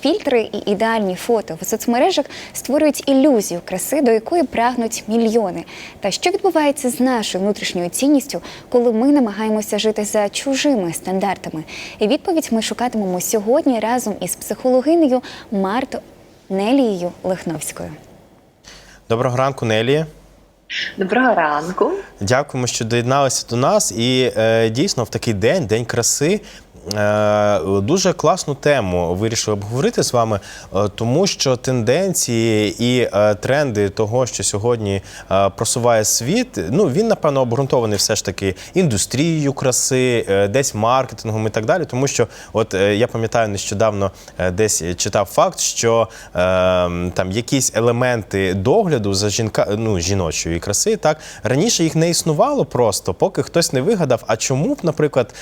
Фільтри і ідеальні фото в соцмережах створюють ілюзію краси, до якої прагнуть мільйони. Та що відбувається з нашою внутрішньою цінністю, коли ми намагаємося жити за чужими стандартами? І відповідь ми шукатимемо сьогодні разом із психологинею Марто Нелією Лихновською. Доброго ранку, Нелі. Доброго ранку. Дякуємо, що доєдналися до нас. І е, дійсно в такий день, день краси. Е, Дуже класну тему вирішили обговорити з вами, е, тому що тенденції і е, тренди того, що сьогодні просуває світ, ну він напевно обґрунтований все ж таки індустрією краси, десь маркетингом і так далі. Тому що, от я пам'ятаю, нещодавно десь читав факт, що там якісь елементи догляду за жінка, ну жіночої краси, так раніше їх не існувало просто, поки хтось не вигадав. А чому б, наприклад,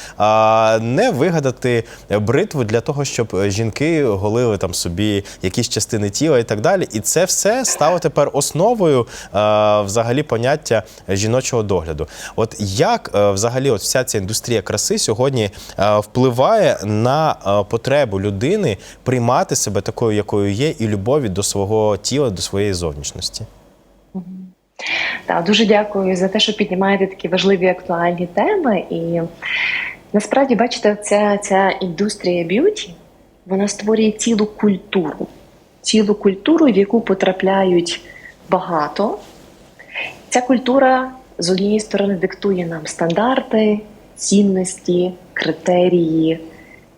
не вигадати бритву для того, щоб жінки голили там собі якісь частини тіла і так далі. І це все стало тепер основою а, взагалі поняття жіночого догляду. От як е, взагалі от вся ця індустрія краси сьогодні е, впливає на е, потребу людини приймати себе такою, якою є, і любові до свого тіла, до своєї зовнішності? Так, дуже дякую за те, що піднімаєте такі важливі актуальні теми. І насправді, бачите, ця, ця індустрія б'юті вона створює цілу культуру, цілу культуру, в яку потрапляють багато. Ця культура з однієї сторони диктує нам стандарти, цінності, критерії,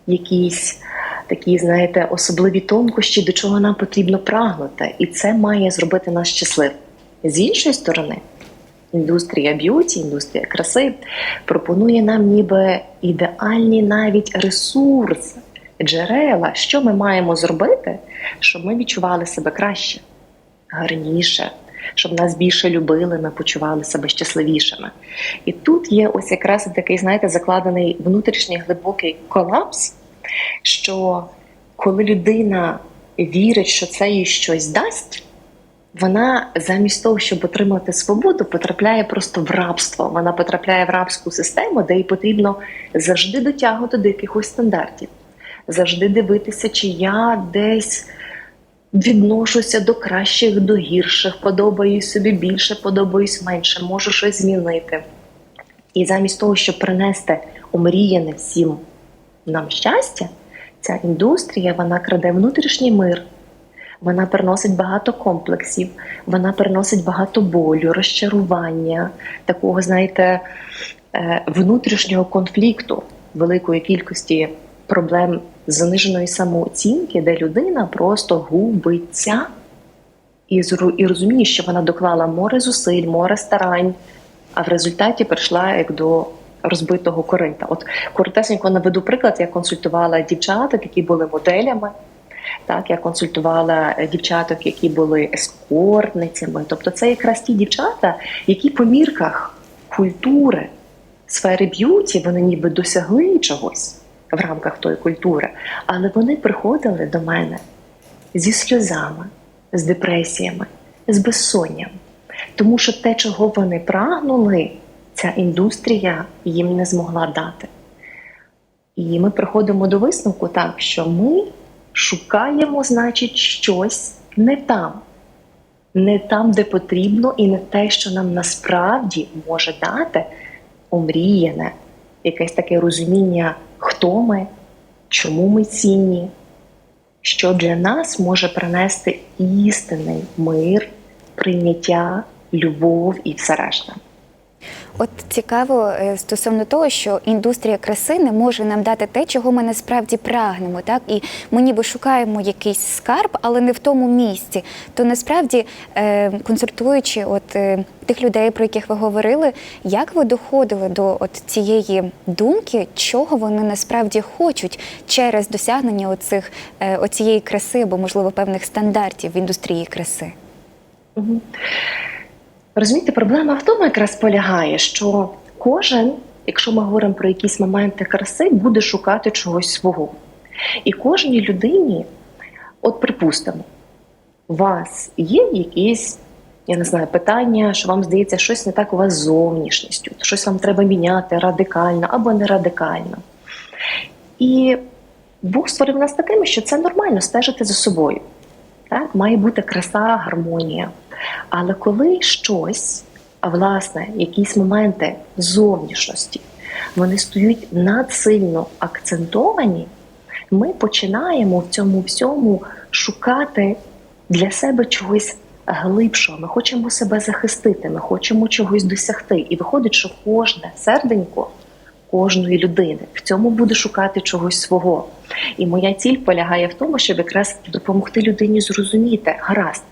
якісь такі, знаєте, особливі тонкощі, до чого нам потрібно прагнути. І це має зробити нас щасливим. З іншої сторони, індустрія б'юті, індустрія краси пропонує нам ніби ідеальні навіть ресурси, джерела, що ми маємо зробити, щоб ми відчували себе краще, гарніше, щоб нас більше любили, ми почували себе щасливішими. І тут є ось якраз такий, знаєте, закладений внутрішній глибокий колапс, що коли людина вірить, що це їй щось дасть вона замість того, щоб отримати свободу, потрапляє просто в рабство. Вона потрапляє в рабську систему, де їй потрібно завжди дотягувати до якихось стандартів, завжди дивитися, чи я десь відношуся до кращих, до гірших, подобаюсь собі більше, подобаюсь менше, можу щось змінити. І замість того, щоб принести омріяне всім нам щастя, ця індустрія вона краде внутрішній мир. Вона приносить багато комплексів, вона приносить багато болю, розчарування, такого, знаєте, е, внутрішнього конфлікту, великої кількості проблем заниженої самооцінки, де людина просто губиться і і розуміє, що вона доклала море зусиль, море старань, а в результаті прийшла як до розбитого корита. От коротесенько наведу приклад, я консультувала дівчаток, які були моделями. Так, я консультувала е, дівчаток, які були ескортницями. Тобто, це якраз ті дівчата, які по мірках культури сфери б'юті вони ніби досягли чогось в рамках тої культури, але вони приходили до мене зі сльозами, з депресіями, з безсонням. Тому що те, чого вони прагнули, ця індустрія їм не змогла дати. І ми приходимо до висновку так, що ми шукаємо, значить, щось не там, не там, де потрібно, і не те, що нам насправді може дати омріяне, якесь таке розуміння, хто ми, чому ми цінні, що для нас може принести істинний мир, прийняття, любов і все решта. От цікаво е, стосовно того, що індустрія краси не може нам дати те, чого ми насправді прагнемо, так і ми ніби шукаємо якийсь скарб, але не в тому місці. То насправді, е, консультуючи от е, тих людей, про яких ви говорили, як ви доходили до от цієї думки, чого вони насправді хочуть через досягнення оцих оцієї краси або можливо певних стандартів в індустрії краси? Мгм. Розумієте, проблема в тому якраз полягає, що кожен, якщо ми говоримо про якісь моменти краси, буде шукати чогось свого. І кожній людині, от припустимо, у вас є якісь, я не знаю, питання, що вам здається, щось не так у вас з зовнішністю, щось вам треба міняти радикально або не радикально. І Бог створив нас такими, що це нормально стежити за собою. Так? Має бути краса, гармонія. Але коли щось, а власне, якісь моменти зовнішності, вони стають надсильно акцентовані, ми починаємо в цьому всьому шукати для себе чогось глибшого. Ми хочемо себе захистити, ми хочемо чогось досягти. І виходить, що кожне серденько кожної людини в цьому буде шукати чогось свого. І моя ціль полягає в тому, щоб якраз допомогти людині зрозуміти, гаразд,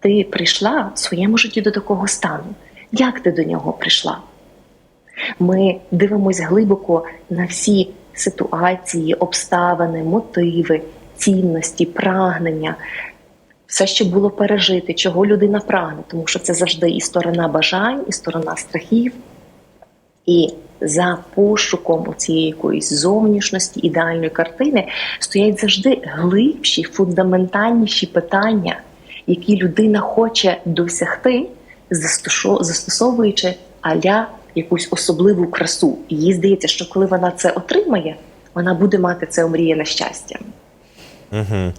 ти прийшла в своєму житті до такого стану. Як ти до нього прийшла? Ми дивимося глибоко на всі ситуації, обставини, мотиви, цінності, прагнення, все, що було пережити, чого людина прагне, тому що це завжди і сторона бажань, і сторона страхів. І за пошуком цієї якоїсь зовнішності, ідеальної картини стоять завжди глибші, фундаментальніші питання, які людина хоче досягти, застосо- застосовуючи аля якусь особливу красу. І їй здається, що коли вона це отримає, вона буде мати це омріяне щастя. Угу.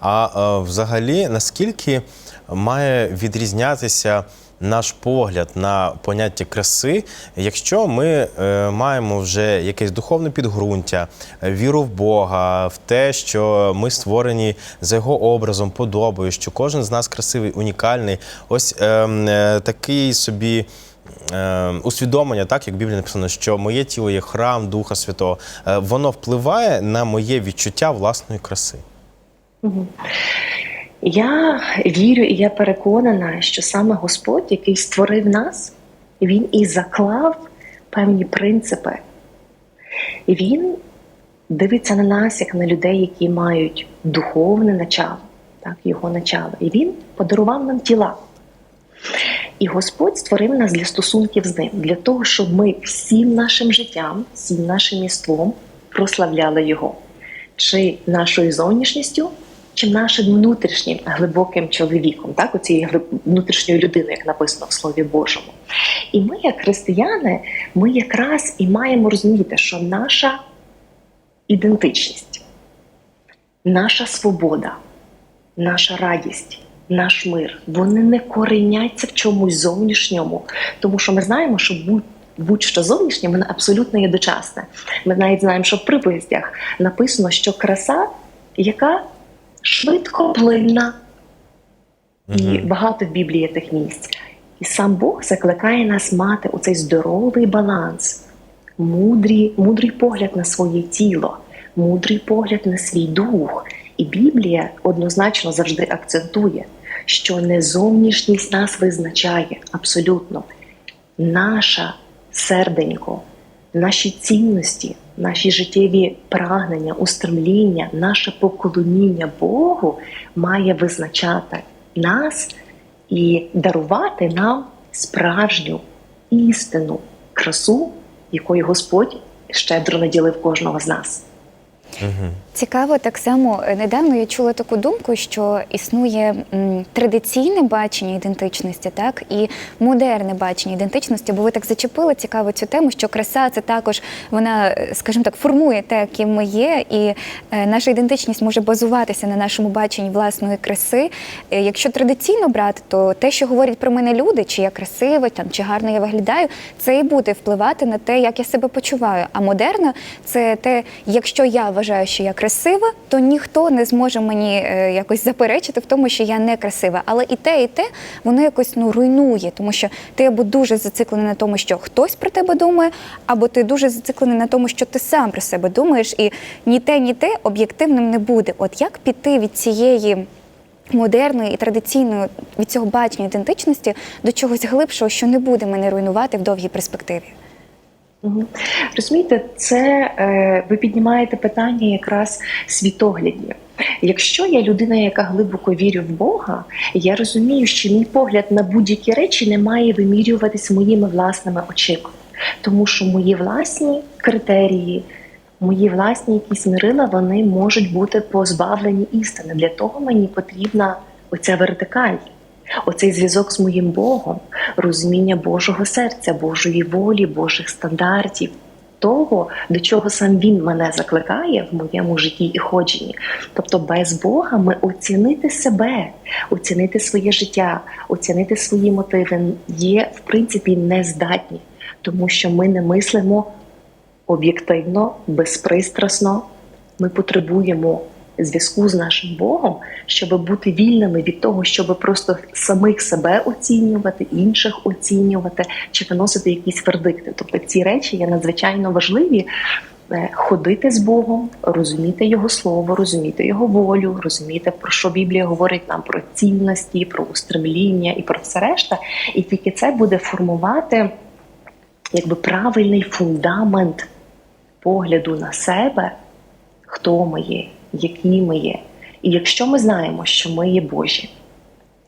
А е, взагалі, наскільки має відрізнятися наш погляд на поняття краси, якщо ми е, маємо вже якесь духовне підґрунтя, е, віру в Бога, в те, що ми створені за його образом, подобою, що кожен з нас красивий, унікальний, ось е, е, такий собі. е, Усвідомлення, так як в Біблії написано, що моє тіло є храм Духа Святого, воно впливає на моє відчуття власної краси. Я вірю і я переконана, що саме Господь, який створив нас, він і заклав певні принципи. Він дивиться на нас як на людей, які мають духовне начало, так, його начало. І він подарував нам тіла. І Господь створив нас для стосунків з ним, для того, щоб ми всім нашим життям, всім нашим єством прославляли Його, чи нашою зовнішністю, чи нашим внутрішнім глибоким чоловіком, так, оцією глиб- внутрішньою людиною, як написано в Слові Божому. І ми, як християни, ми якраз і маємо розуміти, що наша ідентичність, наша свобода, наша радість, наш мир, вони не кореняться в чомусь зовнішньому, тому що ми знаємо, що будь. Будь-що зовнішнє, воно абсолютно є дочасне. Ми навіть знаємо, що в приповістях написано, що краса, яка швидкоплинна, і багато в Біблії є тих місць. І сам Бог закликає нас мати оцей здоровий баланс, мудрий, мудрий погляд на своє тіло, мудрий погляд на свій дух. І Біблія однозначно завжди акцентує, що не зовнішність нас визначає абсолютно. Наша серденько, наші цінності, наші життєві прагнення, устремління, наше поклоніння Богу має визначати нас і дарувати нам справжню істину, красу, якою Господь щедро наділив кожного з нас. Цікаво, так само е, недавно я чула таку думку, що існує традиційне бачення ідентичності, так і модерне бачення ідентичності. Бо ви так зачепили цікаво цю тему, що краса це також вона, е, скажімо так, формує те, яким ми є, і е, наша ідентичність може базуватися на нашому баченні власної краси. Якщо традиційно брати, то те, що говорять про мене люди, чи я красива, там чи гарно я виглядаю, це і буде впливати на те, як я себе почуваю. А модерна це те, якщо я вважаю, що я красива, то ніхто не зможе мені е, якось заперечити в тому, що я не красива. Але і те, і те воно якось ну руйнує, тому що ти або дуже зациклений на тому, що хтось про тебе думає, або ти дуже зациклений на тому, що ти сам про себе думаєш, і ні те, ні те об'єктивним не буде. От як піти від цієї. Модерної і традиційної від цього бачення ідентичності до чогось глибшого, що не буде мене руйнувати в довгій перспективі. Розумієте, це е, ви піднімаєте питання якраз світоглядні. Якщо я людина, яка глибоко вірю в Бога, я розумію, що мій погляд на будь-які речі не має вимірюватись моїми власними очима, тому що мої власні критерії, мої власні якісь мирила, вони можуть бути позбавлені істини. Для того мені потрібна оця вертикаль. Оцей зв'язок з моїм Богом, розуміння Божого серця, Божої волі, Божих стандартів. того, до чого сам він мене закликає в моєму житті і ходженні. Тобто, без Бога ми оцінити себе, оцінити своє життя, оцінити свої мотиви є в принципі нездатні, тому що ми не мислимо об'єктивно, безпристрасно. Ми потребуємо зв'язку з нашим Богом, щоб бути вільними від того, щоб просто самих себе оцінювати, інших оцінювати чи виносити якісь вердикти. Тобто ці речі є надзвичайно важливі. е, Ходити з Богом, розуміти Його слово, розуміти Його волю, розуміти, про що Біблія говорить нам про цінності, про устремління і про все решта. І тільки це буде формувати якби правильний фундамент погляду на себе, хто ми є, які ми є. І якщо ми знаємо, що ми є Божі,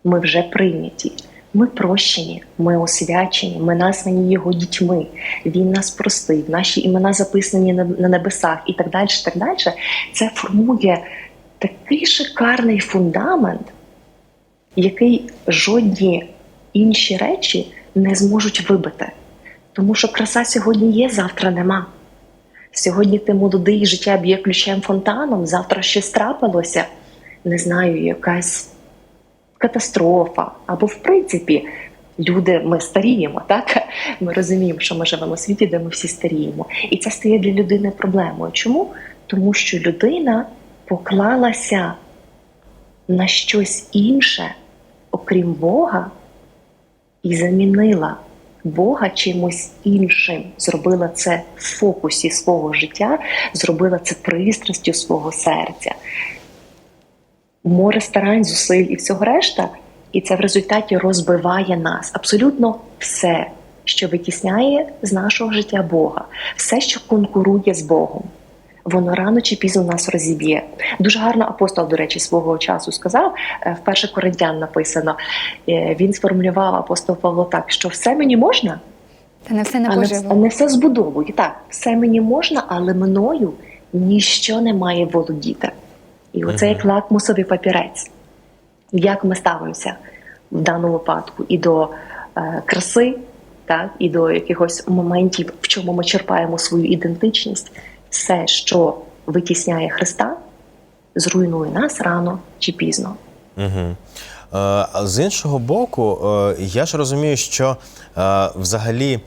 ми вже прийняті, ми прощені, ми освячені, ми названі Його дітьми, Він нас простив, наші імена записані на небесах і так далі. так далі, Це формує такий шикарний фундамент, який жодні інші речі не зможуть вибити. Тому що краса сьогодні є, завтра нема. Сьогодні ти молодий, життя б'є ключем фонтаном, завтра щось трапилося, не знаю, якась катастрофа. Або, в принципі, люди, ми старіємо, так? Ми розуміємо, що ми живемо у світі, де ми всі старіємо. І це стає для людини проблемою. Чому? Тому що людина поклалася на щось інше, окрім Бога, і замінила Бога чимось іншим, зробила це в фокусі свого життя, зробила це пристрастю свого серця. Море старань, зусиль і всього решта, і це в результаті розбиває нас абсолютно все, що витісняє з нашого життя Бога, все, що конкурує з Богом. Воно рано чи пізно нас розіб'є. Дуже гарно апостол, до речі, свого часу сказав е, в перших Коринтян написано. е, Він сформулював апостол Павло так, що все мені можна, Та не все не а не, а не все збудовую. Так, все мені можна, але мною ніщо не має володіти. І оце як лакмусовий папірець. Як ми ставимося в даному випадку і до е, краси, так, і до якихось моментів, в чому ми черпаємо свою ідентичність, все, що витісняє Христа, зруйнує нас рано чи пізно. Угу. З іншого боку, е, я ж розумію, що е, взагалі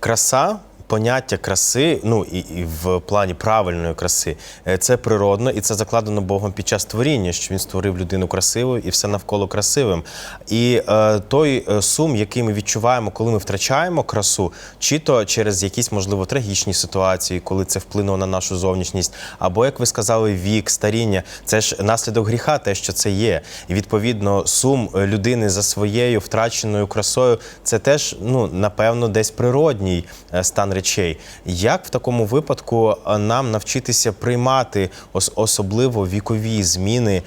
краса. Поняття краси, ну і, і в плані правильної краси, е, це природно і це закладено Богом під час творіння, що він створив людину красивою і все навколо красивим. І е, той е, сум, який ми відчуваємо, коли ми втрачаємо красу, чи то через якісь можливо трагічні ситуації, коли це вплинуло на нашу зовнішність, або як ви сказали, вік, старіння, це ж наслідок гріха, те, що це є. І відповідно сум е, людини за своєю втраченою красою, це теж ну напевно десь природній стан речей. Як в такому випадку е, нам навчитися приймати ос- особливо вікові зміни е,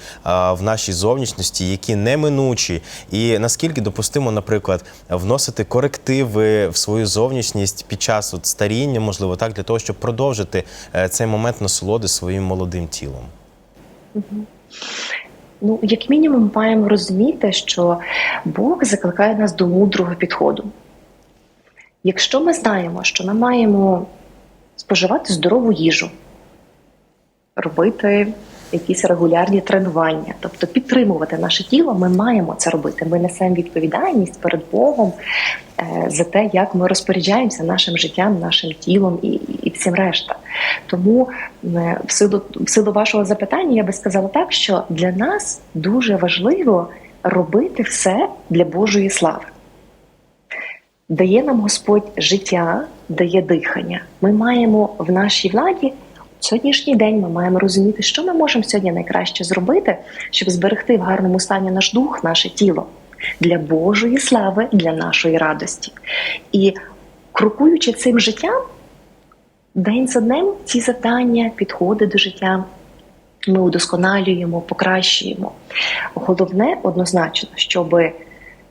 в нашій зовнішності, які неминучі, і наскільки допустимо, наприклад, вносити корективи в свою зовнішність під час от старіння, можливо, так для того, щоб продовжити е, цей момент насолоди своїм молодим тілом. Ну, як мінімум, маємо розуміти, що Бог закликає нас до мудрого підходу. Якщо ми знаємо, що ми маємо споживати здорову їжу, робити якісь регулярні тренування, тобто підтримувати наше тіло, ми маємо це робити. Ми несемо відповідальність перед Богом е, за те, як ми розпоряджаємося нашим життям, нашим тілом і, і всім решта. Тому е, в силу, в силу вашого запитання я би сказала так, що для нас дуже важливо робити все для Божої слави. Дає нам Господь життя, дає дихання. Ми маємо в нашій владі сьогоднішній день. Ми маємо розуміти, що ми можемо сьогодні найкраще зробити, щоб зберегти в гарному стані наш дух, наше тіло для Божої слави, для нашої радості. І крокуючи цим життям, день за днем ці завдання, підходи до життя. Ми удосконалюємо, покращуємо. Головне однозначно, щоб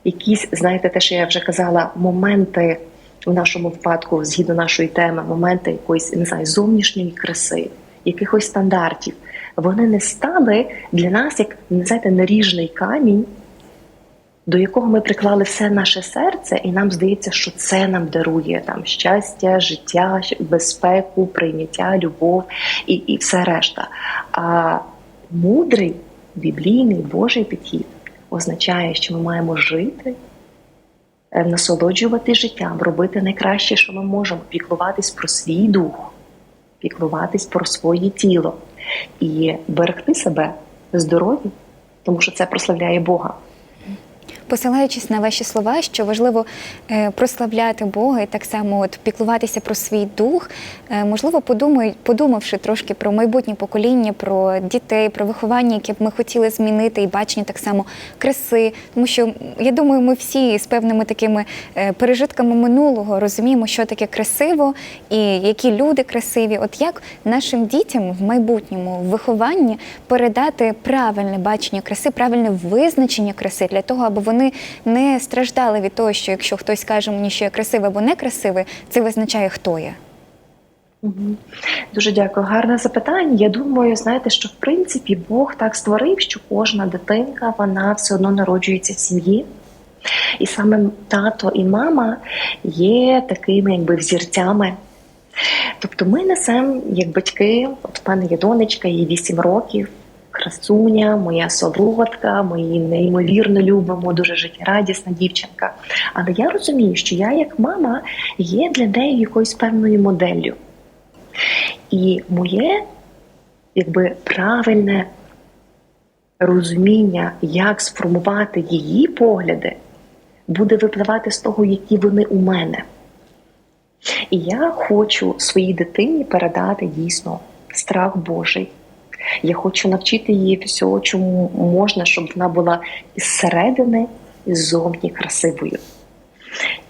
якісь, знаєте, те, що я вже казала, моменти в нашому випадку, згідно нашої теми, моменти якоїсь не знаю, зовнішньої краси, якихось стандартів, вони не стали для нас як не знаєте, наріжний камінь до якого ми приклали все наше серце, і нам здається, що це нам дарує там щастя, життя, безпеку, прийняття, любов і, і все решта. А мудрий біблійний Божий підхід означає, що ми маємо жити, е, насолоджувати життям, робити найкраще, що ми можемо, піклуватись про свій дух, піклуватись про своє тіло і берегти себе здорові, тому що це прославляє Бога. Посилаючись на ваші слова, що важливо е, прославляти Бога і так само от піклуватися про свій дух, е, можливо, подумай, подумавши трошки про майбутнє покоління, про дітей, про виховання, яке б ми хотіли змінити, і бачення так само краси. Тому що я думаю, ми всі з певними такими е, пережитками минулого розуміємо, що таке красиво і які люди красиві. От як нашим дітям в майбутньому в вихованні передати правильне бачення краси, правильне визначення краси для того, аби вони не страждали від того, що якщо хтось каже мені, що я красивий або некрасивий, це визначає, хто я. Дуже дякую. Гарне запитання. Я думаю, знаєте, що в принципі Бог так створив, що кожна дитинка вона все одно народжується в сім'ї. І саме тато і мама є такими якби взірцями. Тобто ми несемо як батьки, от в мене є донечка, їй 8 років, красуня, моя солодка, ми її неймовірно любимо, дуже життєрадісна дівчинка. Але я розумію, що я, як мама, є для неї якоюсь певною моделлю. І моє якби правильне розуміння, як сформувати її погляди, буде випливати з того, які вони у мене. І я хочу своїй дитині передати дійсно страх Божий. Я хочу навчити її всього, чому можна, щоб вона була із середини і ззовні красивою.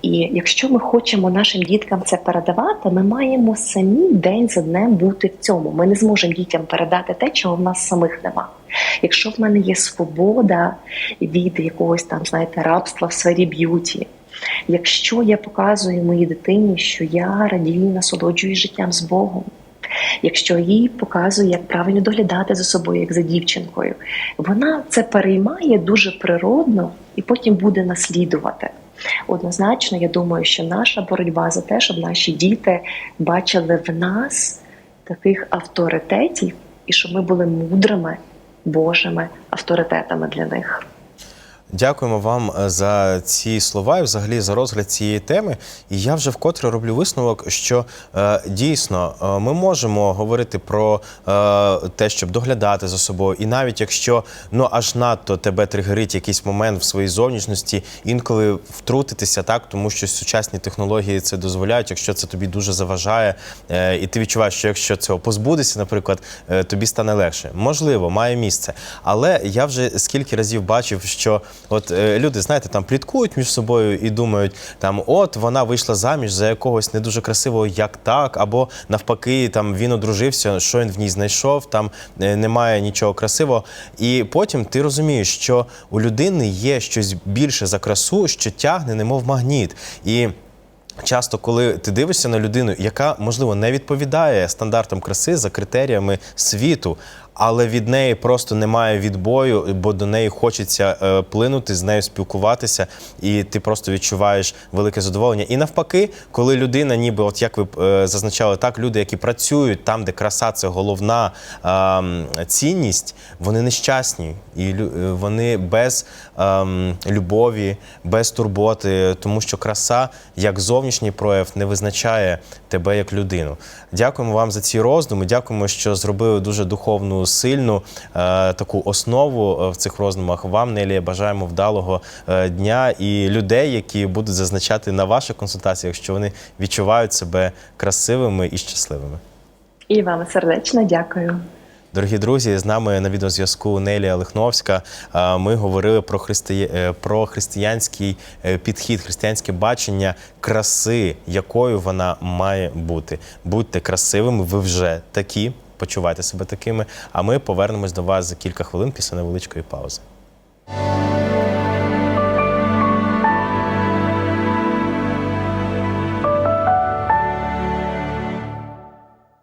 І якщо ми хочемо нашим діткам це передавати, ми маємо самі день за днем бути в цьому. Ми не зможемо дітям передати те, чого в нас самих нема. Якщо в мене є свобода від якогось там, знаєте, рабства в сфері б'юті, якщо я показую моїй дитині, що я радію, насолоджуюсь життям з Богом. Якщо їй показую, як правильно доглядати за собою, як за дівчинкою, вона це переймає дуже природно і потім буде наслідувати. Однозначно, я думаю, що наша боротьба за те, щоб наші діти бачили в нас таких авторитетів, і щоб ми були мудрими Божими авторитетами для них. Дякуємо вам е, за ці слова і взагалі за розгляд цієї теми. І я вже вкотре роблю висновок, що е, дійсно е, ми можемо говорити про е, те, щоб доглядати за собою, і навіть якщо ну аж надто тебе тригерить якийсь момент в своїй зовнішності, інколи втрутитися так, тому що сучасні технології це дозволяють, якщо це тобі дуже заважає, е, і ти відчуваєш, що якщо цього позбудешся, наприклад, е, тобі стане легше. Можливо, має місце. Але я вже скільки разів бачив, що от е, люди, знаєте, там пліткують між собою і думають, там от вона вийшла заміж за якогось не дуже красивого, як так, або навпаки, там він одружився, що він в ній знайшов, там е, немає нічого красивого. І потім ти розумієш, що у людини є щось більше за красу, що тягне, немов магніт. І Часто, коли ти дивишся на людину, яка можливо не відповідає стандартам краси за критеріями світу, але від неї просто немає відбою, бо до неї хочеться е, плинути, з нею спілкуватися, і ти просто відчуваєш велике задоволення. І навпаки, коли людина, ніби, от як ви е, зазначали, так, люди, які працюють там, де краса це головна ем, цінність, вони нещасні і лю- е, вони без ем, любові, без турботи, тому що краса як зовнішній прояв не визначає тебе як людину. Дякуємо вам за ці роздуми. Дякуємо, що зробили дуже духовну, сильну е, таку основу е, в цих роздумах. Вам, Нелія, бажаємо вдалого е, дня і людей, які будуть зазначати на ваших консультаціях, що вони відчувають себе красивими і щасливими. І вам сердечно дякую. Дорогі друзі, з нами на відеозв'язку Нелія Лихновська. Ми говорили про христи... про християнський підхід, християнське бачення краси, якою вона має бути. Будьте красивими, ви вже такі, почувайте себе такими. А ми повернемось до вас за кілька хвилин після невеличкої паузи.